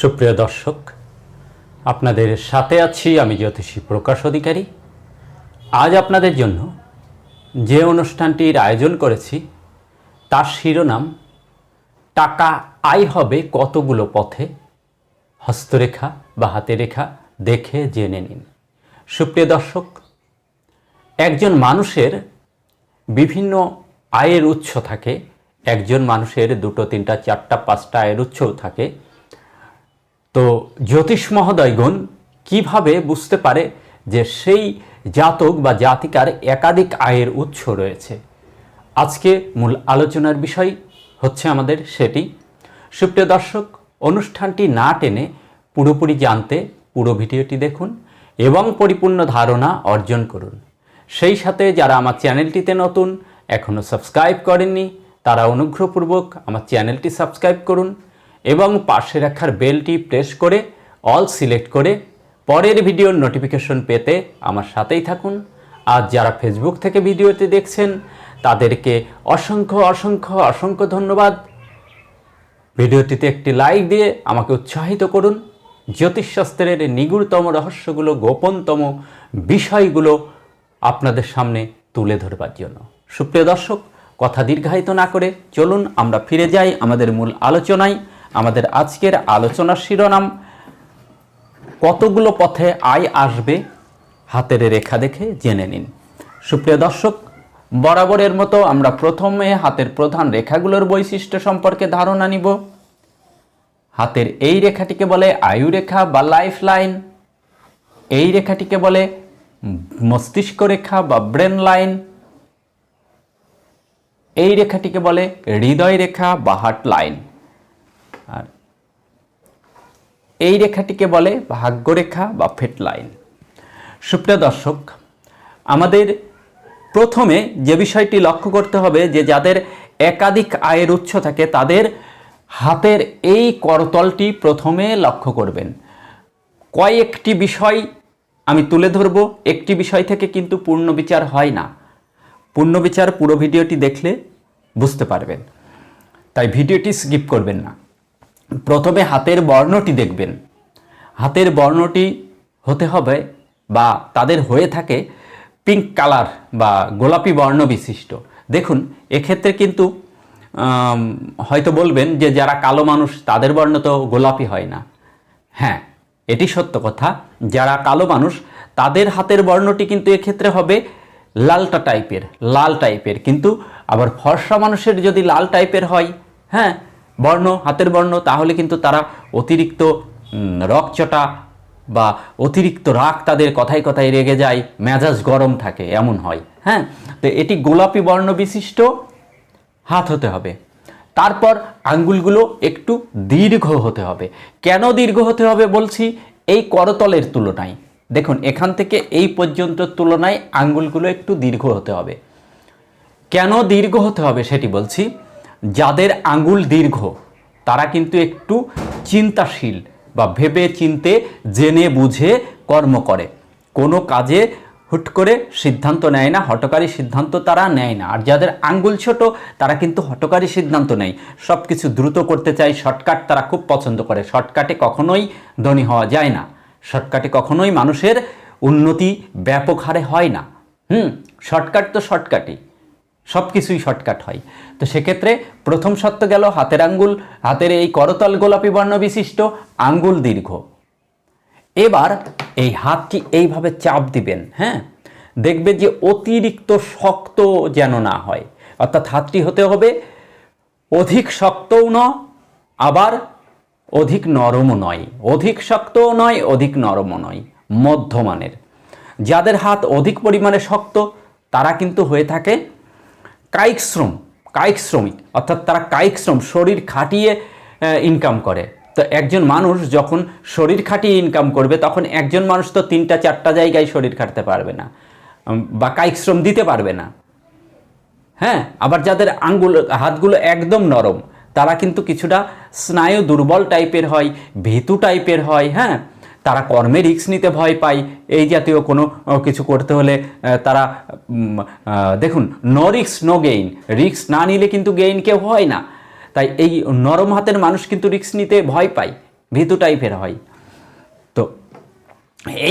সুপ্রিয় দর্শক, আপনাদের সাথে আছি আমি জ্যোতিষী প্রকাশ অধিকারী। আজ আপনাদের জন্য যে অনুষ্ঠানটির আয়োজন করেছি, তার শিরোনাম, টাকা আয় হবে কতগুলো পথে? হস্তরেখা বা হাতে রেখা দেখে জেনে নিন। সুপ্রিয় দর্শক, একজন মানুষের বিভিন্ন আয়ের উৎস থাকে, একজন মানুষের দুটো, তিনটা, চারটা, পাঁচটা আয়ের উৎসও থাকে তো জ্যোতিষ মহোদয়গণ কীভাবে বুঝতে পারে যে সেই জাতক বা জাতিকার একাধিক আয়ের উৎস রয়েছে? আজকে মূল আলোচনার বিষয় হচ্ছে আমাদের সেটি। সুপ্রিয় দর্শক, অনুষ্ঠানটি না টেনে পুরোপুরি জানতে পুরো ভিডিওটি দেখুন এবং পরিপূর্ণ ধারণা অর্জন করুন। সেই সাথে যারা আমার চ্যানেলটিতে নতুন এখনও সাবস্ক্রাইব করেননি, তারা অনুগ্রহপূর্বক আমার চ্যানেলটি সাবস্ক্রাইব করুন। এবং পাশে রাখার বেলটি প্রেস করে, অল সিলেক্ট করে পরের ভিডিওর নোটিফিকেশন পেতে আমার সাথেই থাকুন। আর যারা ফেসবুক থেকে ভিডিওটি দেখছেন, তাদেরকে অসংখ্য অসংখ্য অসংখ্য ধন্যবাদ। ভিডিওটিতে একটি লাইক দিয়ে আমাকে উৎসাহিত করুন। জ্যোতিষশাস্ত্রের নিগুড়তম রহস্যগুলো, গোপনতম বিষয়গুলো আপনাদের সামনে তুলে ধরবার জন্য। সুপ্রিয় দর্শক, কথা দীর্ঘায়িত না করে চলুন, আমরা ফিরে যাই আমাদের মূল আলোচনায়। আমাদের আজকের আলোচনার শিরোনাম, কতগুলো পথে আয় আসবে হাতের রেখা দেখে জেনে নিন। সুপ্রিয় দর্শক, বরাবরের মতো আমরা প্রথমে হাতের প্রধান রেখাগুলোর বৈশিষ্ট্য সম্পর্কে ধারণা নিব। হাতের এই রেখাটিকে বলে আয়ু রেখা বা লাইফ লাইন। এই রেখাটিকে বলে মস্তিষ্ক রেখা বা ব্রেন লাইন। এই রেখাটিকে বলে হৃদয় রেখা বা হার্ট লাইন আর এই রেখাটিকে বলে ভাগ্যরেখা বা ফেট লাইন। সুপ্রিয় দর্শক, আমাদের প্রথমে যে বিষয়টি লক্ষ্য করতে হবে যে যাদের একাধিক আয়ের উৎস থাকে, তাদের হাতের এই করতলটি প্রথমে লক্ষ্য করবেন। কয়েকটি বিষয় আমি তুলে ধরব। একটি বিষয় থেকে কিন্তু পূর্ণ বিচার হয় না। পূর্ণ বিচার পুরো ভিডিওটি দেখলে বুঝতে পারবেন। তাই ভিডিওটি স্কিপ করবেন না। প্রথমে হাতের বর্ণটি দেখবেন। হাতের বর্ণটি হতে হবে বা তাদের হয়ে থাকে পিঙ্ক কালার বা গোলাপি বর্ণ বিশিষ্ট। দেখুন, এক্ষেত্রে কিন্তু হয়তো বলবেন যে যারা কালো মানুষ, তাদের বর্ণ তো গোলাপি হয় না। হ্যাঁ এটি সত্য কথা। যারা কালো মানুষ, তাদের হাতের বর্ণটি কিন্তু এক্ষেত্রে হবে লালটা টাইপের লাল টাইপের কিন্তু আবার ফর্সা মানুষের যদি লাল টাইপের হয় হ্যাঁ বর্ণ, হাতের বর্ণ, তাহলে কিন্তু তারা অতিরিক্ত রকচটা বা অতিরিক্ত রাগ তাদের কথায় কথায় রেগে যায়, মেজাজ গরম থাকে, এমন হয় হ্যাঁ? তো এটি গোলাপি বর্ণ বিশিষ্ট, হাত হতে হবে। তারপর আঙ্গুলগুলো একটু দীর্ঘ হতে হবে। কেন দীর্ঘ হতে হবে বলছি? এই করতলের তুলনায়। দেখুন, এখান থেকে এই পর্যন্ত তুলনায় আঙ্গুলগুলো একটু দীর্ঘ হতে হবে। কেন দীর্ঘ হতে হবে সেটি বলছি? যাদের আঙ্গুল দীর্ঘ, তারা কিন্তু একটু চিন্তাশীল বা ভেবে চিনতে, জেনে বুঝে কর্ম করে। কোনো কাজে হুট করে সিদ্ধান্ত নেয় না, হটকারী সিদ্ধান্ত তারা নেয় না। আর যাদের আঙ্গুল ছোট, তারা কিন্তু হটকারী সিদ্ধান্ত নেয়। সব কিছু দ্রুত করতে চায়, শর্টকাট তারা খুব পছন্দ করে। শর্টকাটে কখনোই ধনী হওয়া যায় না। শর্টকাটে কখনোই মানুষের উন্নতি ব্যাপক হারে হয় না। হুম, শর্টকাট তো শর্টকাটই। সব কিছুই শর্টকাট হয়। তো সেক্ষেত্রে প্রথম সত্য গেল হাতের আঙ্গুল, হাতের এই করতল গোলাপি বর্ণ বিশিষ্ট আঙ্গুল দীর্ঘ। এবার এই হাতটি এইভাবে চাপ দিবেন হ্যাঁ? দেখবে যে অতিরিক্ত শক্ত যেন না হয়। অর্থাৎ হাতটি হতে হবে অধিক শক্তও ন আবার অধিক নরমও নয়। অধিক শক্তও নয়, অধিক নরমও নয়, মধ্যমানের। যাদের হাত অধিক পরিমাণে শক্ত, তারা কিন্তু হয়ে থাকে কায়িক শ্রম, কায়িক শ্রমিক, অর্থাৎ তারা কায়িক শ্রম, শরীর খাটিয়ে ইনকাম করে। তো একজন মানুষ যখন শরীর খাটিয়ে ইনকাম করবে, তখন একজন মানুষ তো তিনটা, চারটা জায়গায় শরীর খাটতে পারবে না বা কায়িক শ্রম দিতে পারবে না। হ্যাঁ আবার যাদের আঙ্গুল, হাতগুলো একদম নরম, তারা কিন্তু কিছুটা স্নায়ু দুর্বল টাইপের হয়, ভীতু টাইপের হয় হ্যাঁ তারা কর্মে রিক্স নিতে ভয় পায়। এই জাতীয় কোনো কিছু করতে হলে তারা দেখুন নো রিক্স নো গেইন রিক্স না নিলে কিন্তু গেইন কেউ হয় না। তাই এই নরম হাতের মানুষ কিন্তু রিক্স নিতে ভয় পায়। ভীতু টাইপের হয়। তো,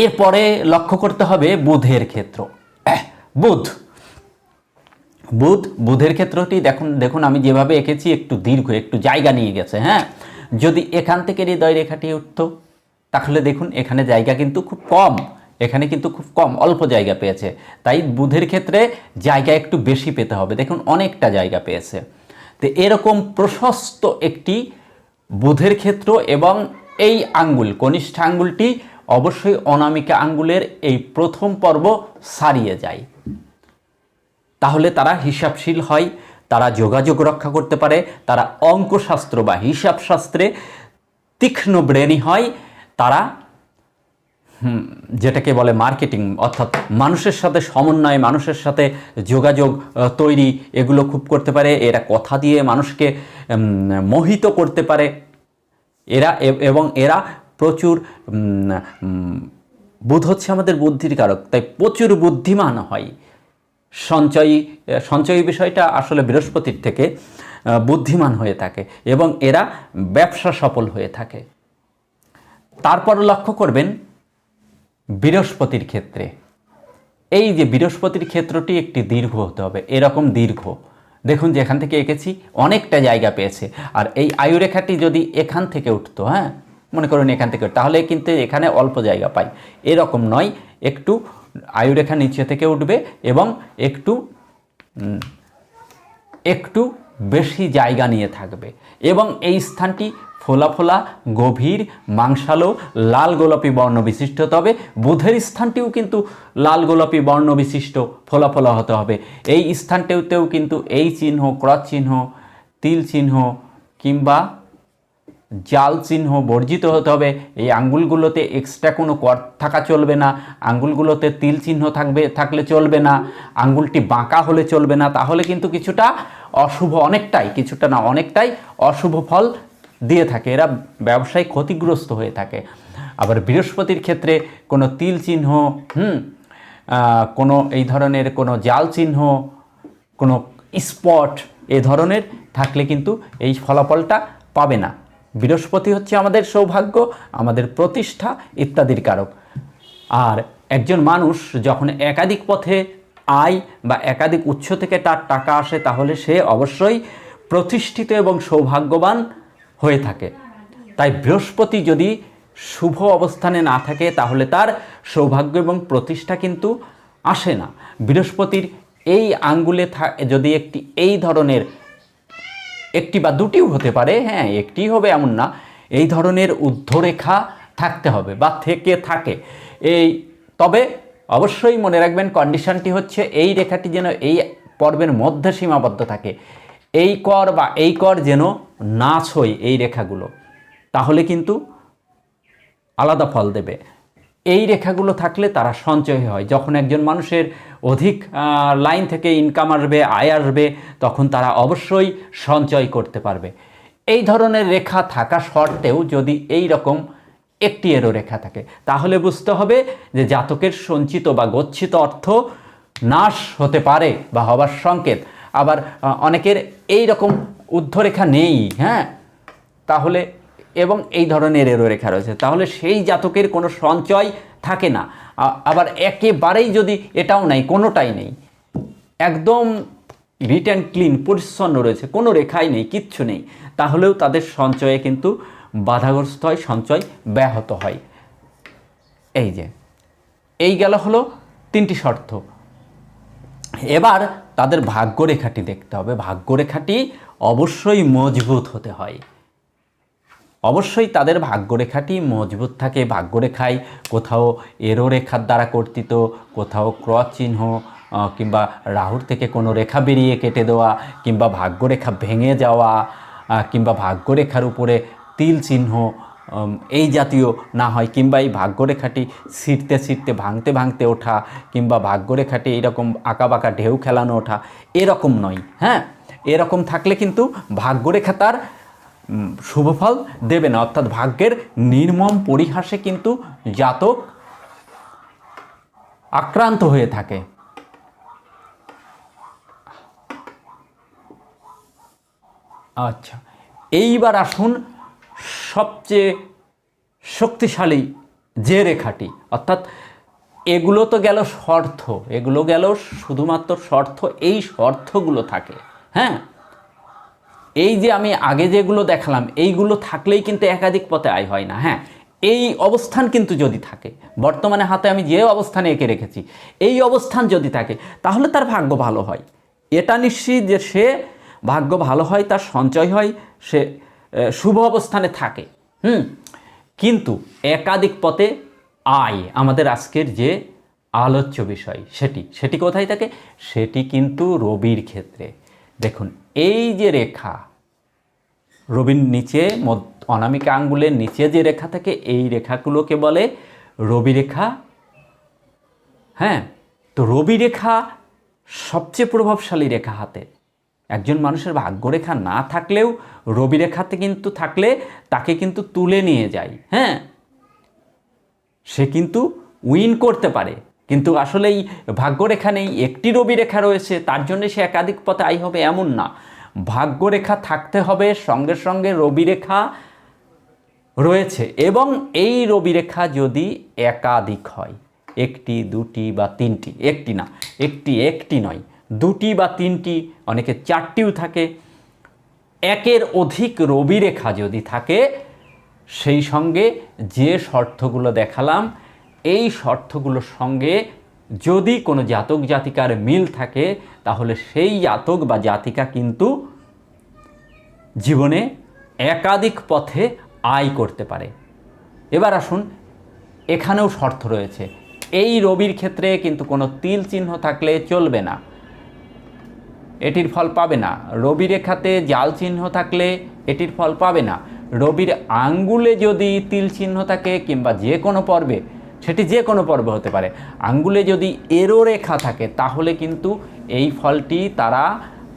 এরপরে লক্ষ্য করতে হবে বুধের ক্ষেত্র। বুধ। বুধ, বুধের ক্ষেত্রটি দেখুন দেখুন, আমি যেভাবে এঁকেছি, একটু দীর্ঘ, একটু জায়গা নিয়ে গেছে হ্যাঁ? যদি এখান থেকে হৃদয় রেখাটি উঠতো তাহলে দেখুন, এখানে জায়গা কিন্তু খুব কম, এখানে কিন্তু খুব কম, অল্প জায়গা পেয়েছে। তাই বুধের ক্ষেত্রে জায়গা একটু বেশি পেতে হবে। দেখুন, অনেকটা জায়গা পেয়েছে। তো এরকম প্রশস্ত একটি বুধের ক্ষেত্র এবং এই আঙ্গুল, কনিষ্ঠ আঙ্গুলটি অবশ্যই অনামিকা আঙ্গুলের এই প্রথম পর্ব সারিয়ে যায়। তাহলে তারা হিসাবশীল হয়, তারা যোগাযোগ রক্ষা করতে পারে, তারা অঙ্কশাস্ত্র বা হিসাবশাস্ত্রে তীক্ষ্ণ ব্রেণী হয় তারা যেটাকে বলে মার্কেটিং, অর্থাৎ মানুষের সাথে সমন্বয়, মানুষের সাথে যোগাযোগ তৈরি, এগুলো খুব করতে পারে। এরা কথা দিয়ে মানুষকে মোহিত করতে পারে। এরা এবং এরা প্রচুর বুধ হচ্ছে আমাদের বুদ্ধির কারক তাই প্রচুর বুদ্ধিমান হয়। সঞ্চয়ী সঞ্চয়ী বিষয়টা আসলে বৃহস্পতির থেকে বুদ্ধিমান হয়ে থাকে এবং এরা ব্যবসা সফল হয়ে থাকে। তারপর লক্ষ্য করবেন বৃহস্পতির ক্ষেত্রে। এই যে বৃহস্পতির ক্ষেত্রটি একটি দীর্ঘ হতে হবে, এরকম দীর্ঘ। দেখুন যে এখান থেকে এঁকেছি, অনেকটা জায়গা পেয়েছে। আর এই আয়ুরেখাটি যদি এখান থেকে উঠতো হ্যাঁ মনে করুন এখান থেকে, তাহলে কিন্তু এখানে অল্প জায়গা পাই। এরকম নয়, একটু আয়ুরেখা নিচে থেকে উঠবে এবং একটু একটু বেশি জায়গা নিয়ে থাকবে। এবং এই স্থানটি ফোলা ফোলা, গভীর, মাংসালো, লাল গোলাপি বর্ণ বিশিষ্ট। হতে হবে বুধের স্থানটিও কিন্তু লাল গোলাপি বর্ণ বিশিষ্ট, ফোলা ফোলা হতে হবে। এই স্থানটিতেও কিন্তু এই চিহ্ন, ক্রস চিহ্ন, তিল চিহ্ন কিংবা জাল চিহ্ন বর্জিত হতে হবে। এই আঙ্গুলগুলোতে এক্সট্রা কোনো কর থাকা চলবে না। আঙ্গুলগুলোতে তিল চিহ্ন থাকবে, থাকলে চলবে না। আঙ্গুলটি বাঁকা হলে চলবে না। তাহলে কিন্তু কিছুটা অশুভ অনেকটাই, কিছুটা না অনেকটাই অশুভ ফল দিয়ে থাকে, এরা ব্যবসায় ক্ষতিগ্রস্ত হয়ে থাকে। আবার বৃহস্পতির ক্ষেত্রে কোনো তিল চিহ্ন, হুম কোনো এই ধরনের কোনো জাল চিহ্ন, কোনো স্পট, এ ধরনের থাকলে কিন্তু এই ফলাফলটা পাবে না। বৃহস্পতি হচ্ছে আমাদের সৌভাগ্য, আমাদের প্রতিষ্ঠা ইত্যাদির কারক। আর একজন মানুষ যখন একাধিক পথে আয় বা একাধিক উৎস থেকে তার টাকা আসে, তাহলে সে অবশ্যই প্রতিষ্ঠিত এবং সৌভাগ্যবান হয়ে থাকে। তাই বৃহস্পতি যদি শুভ অবস্থানে না থাকে, তাহলে তার সৌভাগ্য এবং প্রতিষ্ঠা কিন্তু আসে না। বৃহস্পতির এই আঙ্গুলে যদি একটি, এই ধরনের একটি বা দুটিও হতে পারে হ্যাঁ একটি হবে এমন না, এই ধরনের ঊর্ধ্বরেখা থাকতে হবে বা থেকে থাকে। এই, তবে অবশ্যই মনে রাখবেন কন্ডিশনটি হচ্ছে এই রেখাটি যেন এই পর্বের মধ্যে সীমাবদ্ধ থাকে। এই কর বা এই কর যেন না ছই এই রেখাগুলো, তাহলে কিন্তু আলাদা ফল দেবে। এই রেখাগুলো থাকলে তারা সঞ্চয় হয়। যখন একজন মানুষের অধিক লাইন থেকে ইনকাম আসবে, আয় আসবে, তখন তারা অবশ্যই সঞ্চয় করতে পারবে। এই ধরনের রেখা থাকা সত্ত্বেও যদি এই রকম একটি এরও রেখা থাকে, তাহলে বুঝতে হবে যে জাতকের সঞ্চিত বা গচ্ছিত অর্থ নাশ হতে পারে বা হবার সংকেত। আবার অনেকের এই রকম ঊর্ধ্বরেখা নেই হ্যাঁ? তাহলে, এবং এই ধরনের এরো রেখা রয়েছে। তাহলে সেই জাতকের কোনো সঞ্চয় থাকে না। আবার একেবারেই যদি এটাও নাই, কোনোটাই নেই। একদম রিটার্ন ক্লিন পরিচ্ছন্ন রয়েছে, কোনো রেখাই নেই, কিচ্ছু নেই। তাহলেও তাদের সঞ্চয়ে কিন্তু বাধাগ্রস্ত হয় সঞ্চয় ব্যাহত হয়। এই যে, এই গেল হলো তিনটি শর্ত। এবার তাদের ভাগ্যরেখাটি দেখতে হবে। ভাগ্যরেখাটি অবশ্যই মজবুত হতে হয়। অবশ্যই তাদের ভাগ্যরেখাটি মজবুত থাকে। ভাগ্যরেখায় কোথাও এরো রেখার দ্বারা কর্তিত, কোথাও ক্রস চিহ্ন কিংবা রাহুর থেকে কোনো রেখা বেরিয়ে কেটে দেওয়া, কিংবা ভাগ্যরেখা ভেঙে যাওয়া কিংবা ভাগ্যরেখার উপরে তিল চিহ্ন এই জাতীয় না হয় কিংবা এই ভাগ্যরেখাটি ছিটতে ছিটতে ভাঙতে ভাঙতে ওঠা, কিংবা ভাগ্যরেখাটি এইরকম আঁকা বাঁকা ঢেউ খেলানো ওঠা, এরকম নয় হ্যাঁ? এরকম থাকলে কিন্তু ভাগ্যরেখা তার শুভফল দেবে না। অর্থাৎ ভাগ্যের নির্মম পরিহাসে কিন্তু জাতক আক্রান্ত হয়ে থাকে। আচ্ছা এইবার আসুন সবচেয়ে শক্তিশালী যে রেখাটি, অর্থাৎ এগুলো তো গেল শর্ত, এগুলো গেল শুধুমাত্র শর্ত, এই শর্তগুলো থাকে হ্যাঁ? এই যে আমি আগে যেগুলো দেখালাম, এইগুলো থাকলেই কিন্তু একাধিক পথে আয় হয় না হ্যাঁ? এই অবস্থান কিন্তু যদি থাকে, বর্তমানে হাতে আমি যে অবস্থানে এঁকে রেখেছি, এই অবস্থান যদি থাকে, তাহলে তার ভাগ্য ভালো হয়। এটা নিশ্চিত যে সে ভাগ্য ভালো হয়, তার সঞ্চয় হয়, সে শুভ অবস্থানে থাকে, হুম? কিন্তু একাধিক পথে আয়, আমাদের আজকের যে আলোচ্য বিষয় সেটি সেটি কোথায় থাকে? সেটি কিন্তু রবির ক্ষেত্রে। দেখুন, এই যে রেখা, রবির নিচে অনামিকা আঙ্গুলের নিচে যে রেখা থাকে, এই রেখাগুলোকে বলে রবি রেখা হ্যাঁ? তো রবি রেখা সবচেয়ে প্রভাবশালী রেখা হাতে। একজন মানুষের ভাগ্যরেখা না থাকলেও রবি রেখাতে কিন্তু থাকলে তাকে কিন্তু তুলে নিয়ে যায় হ্যাঁ? সে কিন্তু উইন করতে পারে। কিন্তু আসলে এই ভাগ্যরেখা নেই, একটি রবি রেখা রয়েছে, তার জন্য সে একাধিক পথে আয় হবে এমন না। ভাগ্যরেখা থাকতে হবে, সঙ্গে সঙ্গে রবি রেখা রয়েছে এবং এই রবি রেখা যদি একাধিক হয়, একটি, দুটি বা তিনটি, একটি না, একটি একটি নয় দুটি বা তিনটি, অনেকে চারটিও থাকে। একের অধিক রবি রেখা যদি থাকে, সেই সঙ্গে যে শর্তগুলো দেখালাম, এই শর্তগুলোর সঙ্গে যদি কোনো জাতক জাতিকার মিল থাকে, তাহলে সেই জাতক বা জাতিকা কিন্তু জীবনে একাধিক পথে আয় করতে পারে। এবার আসুন, এখানেও শর্ত রয়েছে। এই রবির ক্ষেত্রে কিন্তু কোনো তিল চিহ্ন থাকলে চলবে না। এটির ফল পাবে না। রবি রেখাতে জাল চিহ্ন থাকলে এটির ফল পাবে না। রবির আঙ্গুলে যদি তিল চিহ্ন থাকে কিংবা যে কোনো পর্বে, সেটি যে কোনো পর্বে হতে পারে। আঙ্গুলে যদি এরো রেখা থাকে, তাহলে কিন্তু এই ফলটি তারা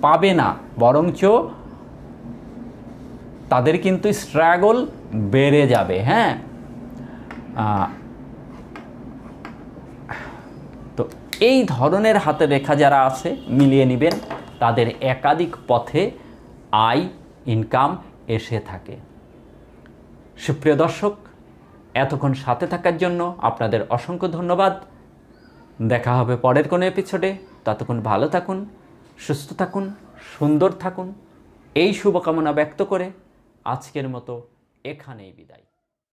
পাবে না। বরঞ্চ তাদের কিন্তু স্ট্রাগল বেড়ে যাবে হ্যাঁ? তো এই ধরনের হাতে রেখা যারা আছে, মিলিয়ে নেবেন। তাদের একাধিক পথে আয় ইনকাম এসে থাকে। সুপ্রিয় দর্শক, এতক্ষণ সাথে থাকার জন্য আপনাদের অসংখ্য ধন্যবাদ। দেখা হবে পরের কোনো এপিসোডে ততক্ষণ ভালো থাকুন, সুস্থ থাকুন, সুন্দর থাকুন। এই শুভকামনা ব্যক্ত করে আজকের মতো এখানেই বিদায়।